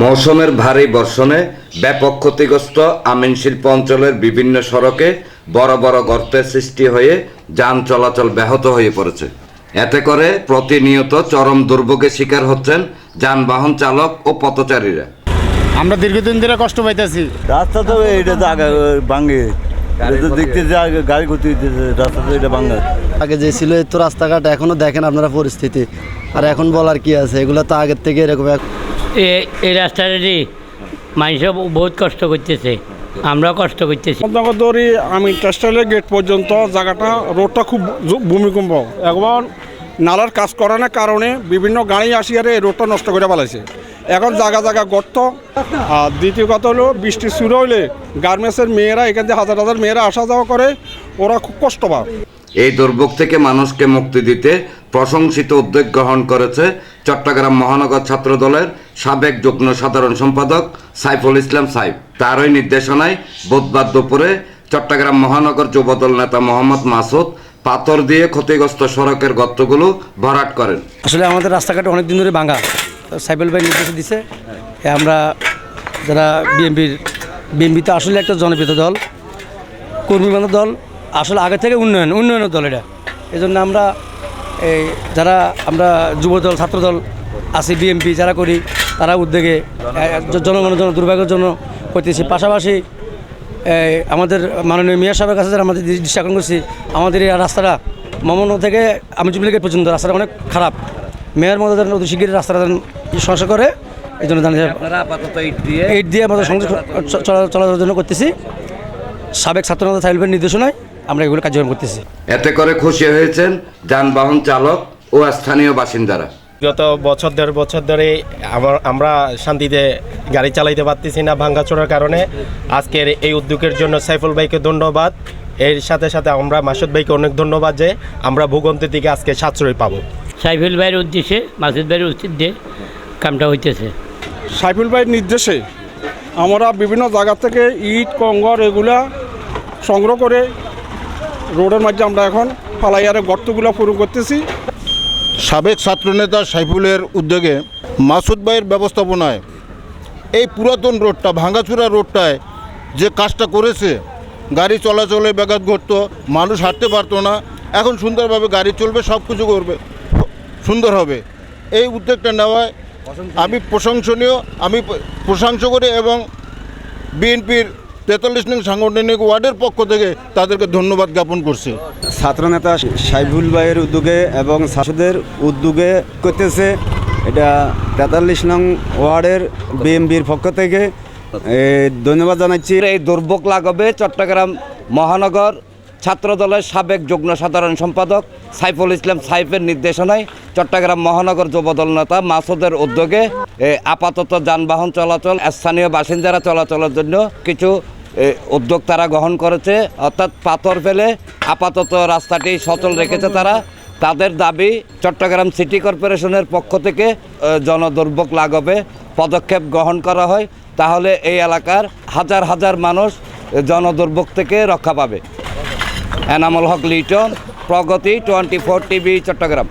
মৌসুমের ভারী বর্ষণে ব্যাপক ক্ষতিগ্রস্ত আমিন শিল্প অঞ্চলের বিভিন্ন সড়কে বড় বড় গর্তের সৃষ্টি হয়ে যান চলাচল ব্যাহত হয়ে পড়েছে। এতে করে প্রতিনিয়ত চরম দুর্ভোগের শিকার হচ্ছেন যানবাহন চালক ও পথচারীরা। আমরা দীর্ঘদিন ধরে কষ্ট পাইতেছি। রাস্তা তো এটা তো আগে ভাঙে। দেখতেছে আগে গাড়ি করতে দিতেছে রাস্তা তো এটা ভাঙা। আগে যে ছিল এই তো রাস্তাঘাট এখনও দেখেন আপনারা পরিস্থিতি। আর এখন বলার কি আছে? এগুলো তো আগের থেকে এরকম এ- এই রাস্তাটি মানুষ বহুত কষ্ট করতেছে। আমরাও কষ্ট করতেছি। নগরদরি আমি টেক্সটাইলের গেট পর্যন্ত জায়গাটা রোডটা খুব ভূমিকম্প। একবার নালার কাজ করানোর কারণে বিভিন্ন গাড়ি আসিয়ারে এই রোডটা নষ্ট করে ফেলাইছে। এখন জায়গা জায়গা গর্ত। আর দ্বিতীয় কথা হলো বৃষ্টি শুরু হইলে গার্মেন্টসের মেয়েরা এখান থেকে হাজার হাজার মেয়েরা আসা যাওয়া করে ওরা খুব কষ্ট পায় এই দুর্ভোগ থেকে মানুষকে মুক্তি দিতে প্রশংসিত উদ্যোগ গ্রহণ করেছে চট্টগ্রাম মহানগর ছাত্র দলের সাবেক যুগ্ম সাধারণ সম্পাদক সাইফুল ইসলাম সাইফ তারই নির্দেশনায় বুধবার দুপুরে চট্টগ্রাম মহানগর যুবদল নেতা মোহাম্মদ মাসুদ পাথর দিয়ে ক্ষতিগ্রস্ত সড়কের গর্তগুলো ভরাট করেন। আসলে আমাদের রাস্তাঘাট অনেকদিন ধরে ভাঙা। তো সাইকেল ভাই নির্দেশ দিছে আমরা যারা বিএনপির বিএনপি তো আসলে একটা জনপ্রিয় দল কর্মীবান্ধব দল, আসলে আগে থেকে উন্নয়ন, উন্নয়নের দল এটা। এই জন্য আমরা এই যারা আমরা যুব দল, ছাত্র দল আছি, বিএনপি যারা করি, তারা উদ্যোগে জনগণের জন্য, দুর্ভাগ্যের জন্য করতেছি। পাশাপাশি আমাদের মাননীয় মেয়র সাহেবের কাছে যারা আমাদের দৃষ্টি আকর্ষণ করছি, আমাদের এই রাস্তাটা মমন থেকে আমি জুবিলিগেট পর্যন্ত রাস্তাটা অনেক খারাপ। মেয়র মধ্যে যেন অতি শিগগিরই রাস্তাটা যেন সংস্কার করে এই জন্য জানি এইট দিয়ে আমাদের সংযোগ চলাচলের জন্য করতেছি। সাবেক ছাত্রনেতা সাইলবের নির্দেশনায় আমরা এগুলো কার্যক্রম করতেছি। এতে করে খুশি হয়েছেন যানবাহন চালক ও স্থানীয় বাসিন্দারা। গত বছর দেড় বছর ধরে আমার আমরা শান্তিতে গাড়ি চালাইতে পারতেছি না ভাঙ্গাচোরার কারণে। আজকের এই উদ্যোগের জন্য সাইফুল ভাইকে ধন্যবাদ। এর সাথে সাথে আমরা মাসুদ ভাইকে অনেক ধন্যবাদ যে আমরা ভূগন্তের দিকে আজকে সাশ্রয় পাবো। সাইফুল ভাইয়ের উদ্দেশ্যে মাসুদ ভাইয়ের উদ্দেশ্যে কামটা হইতেছে। সাইফুল ভাইয়ের নির্দেশে আমরা বিভিন্ন জায়গা থেকে ইট কঙ্গর এগুলা সংগ্রহ করে রোডের মাঝে আমরা এখন ফালাইয়ারে গর্তগুলো পূরণ করতেছি। সাবেক ছাত্রনেতা সাইফুলের উদ্যোগে মাসুদ ভাইয়ের ব্যবস্থাপনায় এই পুরাতন রোডটা ভাঙ্গাচুরা রোডটায় যে কাজটা করেছে গাড়ি চলাচলে ব্যাঘাত ঘটতো মানুষ হাঁটতে পারতো না এখন সুন্দরভাবে গাড়ি চলবে সব কিছু করবে। সুন্দর হবে। এই উদ্যোগটা নেওয়ায় আমি প্রশংসনীয় আমি প্রশংসা করি এবং বিএনপির তেতাল্লিশ নং সাংগঠনিক ওয়ার্ডের পক্ষ থেকে তাদেরকে ধন্যবাদ জ্ঞাপন করছি। ছাত্রনেতা সাইফুল ভাইয়ের উদ্যোগে এবং শাসদের উদ্যোগে করতেছে এটা তেতাল্লিশ নং ওয়ার্ডের বিএমবির পক্ষ থেকে। ধন্যবাদ জানাচ্ছি। এই দুর্ভোগ লাঘবে চট্টগ্রাম মহানগর ছাত্র দলের সাবেক যুগ্ম সাধারণ সম্পাদক সাইফুল ইসলাম সাইফের নির্দেশনায় চট্টগ্রাম মহানগর যুবদল নেতা মাসুদের উদ্যোগে আপাতত যানবাহন চলাচল, স্থানীয় বাসিন্দারা চলাচলের জন্য কিছু উদ্যোগ তারা গ্রহণ করেছে। অর্থাৎ পাথর ফেলে আপাতত রাস্তাটি সচল রেখেছে তারা। তাদের দাবি, চট্টগ্রাম সিটি কর্পোরেশনের পক্ষ থেকে জনদুর্ভোগ লাঘবে, পদক্ষেপ গ্রহণ করা হয়। তাহলে এই এলাকার হাজার হাজার মানুষ জনদুর্ভোগ থেকে রক্ষা পাবে। Enamul Haque Liton Pragati twenty four TV Chittagong.